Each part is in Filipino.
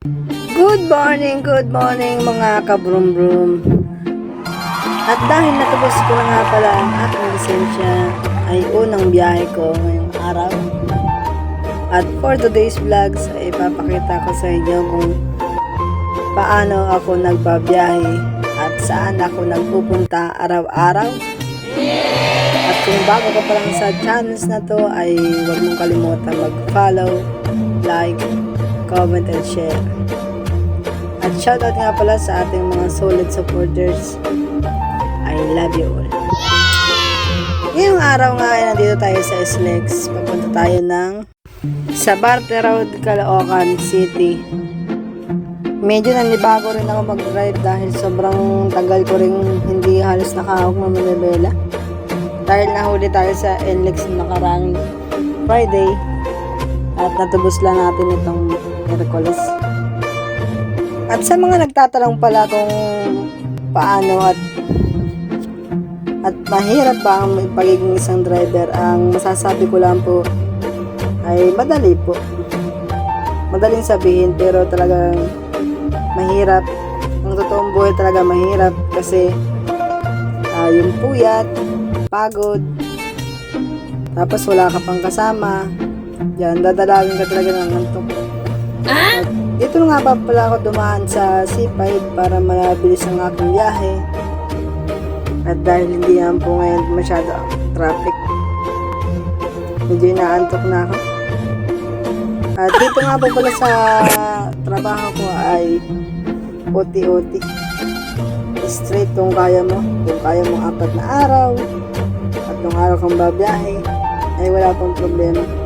Good morning, good morning mga kabrum-brum. At dahil natapos ko na nga pala ang aking lisensya, ay unang biyahe ko ngayong araw. At for today's vlogs, ay ipapakita ko sa inyo kung paano ako nagbabiyahe at saan ako nagpupunta araw-araw. At kung bago ka pa lang sa channels na to, ay huwag mong kalimutan mag-follow, like, comment, and share. At shoutout nga pala sa ating mga solid supporters. I love you all. Ngayong araw nga ay nandito tayo sa SLEX. Papunta tayo ng sa Barte Road, Caloocan City. Medyo nanibago rin ako mag-drive dahil sobrang tagal ko rin hindi halos nakahawak ng manibela. Dahil nahuli tayo sa NLEX nakarang Friday at natubos lang natin itong Hercules. At sa mga nagtatanong pala kung paano at at mahirap ba ang pagiging isang driver, ang masasabi ko lang po ay madali po. Madaling sabihin pero talagang mahirap. Ang totoong buhay talaga mahirap kasi ah, yung puyat, pagod, tapos wala ka pang kasama, yan, dadalawin ka talaga ng antok. At dito nga pa pala ako dumaan sa C5 para mabilis ang aking biyahe. At dahil hindi yan po ngayon masyado ang traffic, medyo inaantok na ako. At dito nga po pala sa trabaho ko ay OT-OT. Straight kung kaya mo. Kung kaya mo apat na araw, tatlong araw kang babiyahe, ay wala pong problema.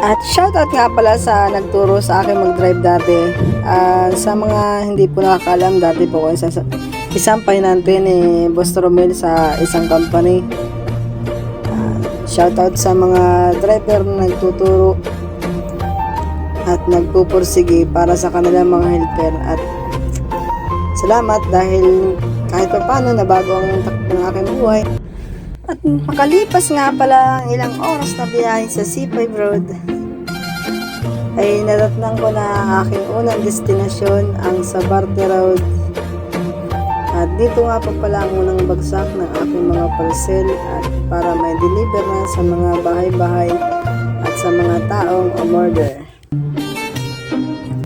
At shoutout nga pala sa nagturo sa akin mag-drive dati. Ah, sa mga hindi po nakakalam, dati po ko isang, isang pahinante ni Boss Romel sa isang company. Ah, shoutout sa mga driver na nagtuturo at nagpupursige para sa kanilang mga helper at salamat dahil kahit pa paano nabago ang takbo ng aking buhay. At makalipas nga pala ang ilang oras na biyahe sa C5 Road, ay nadatnan ko na ang aking unang destinasyon, ang Sabarte Road. At dito nga pa pala ang unang bagsak ng aking mga parcel at para may deliver na sa mga bahay-bahay at sa mga taong umorder.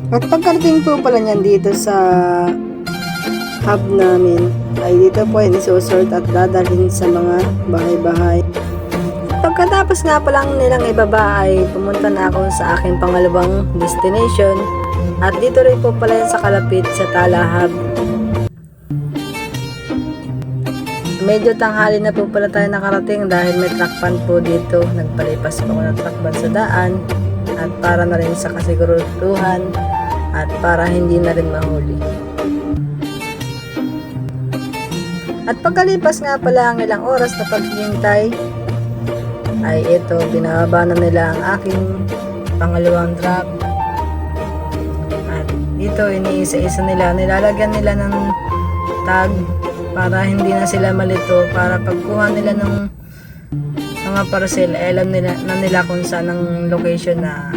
At pagkarating po pala niyan dito sa hub namin ay dito po ay isusort at dadalhin sa mga bahay-bahay. Pagkatapos nga pa lang nilang ibaba ay pumunta na ako sa aking pangalawang destination at dito rin po pala sa kalapit sa Tala Hub. Medyo tanghali na po pala tayo nakarating dahil may truckpan po dito. Nagpalipas po ako ng truckpan sa daan at para na rin sa kasigurutuhan at para hindi na rin mahuli. At pagkalipas nga pala ang ilang oras na paghihintay, ay ito, binababa na nila ang aking pangalawang drop. At dito, iniisa-isa nila, nilalagyan nila ng tag para hindi na sila malito, para pagkuha nila ng mga parcel, ay alam nila, na nila kung saan ang location na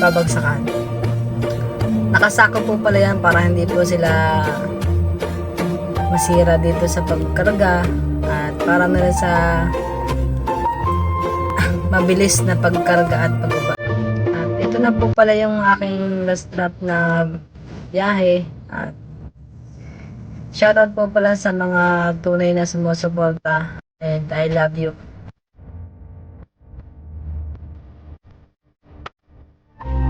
babagsakan. Nakasako po pala yan para hindi po sila masira dito sa pagkarga at para na rin sa mabilis na pagkarga at pagbaba. At ito na po pala yung aking last drop na biyahe at shoutout po pala sa mga tunay na sumusuporta and I love you.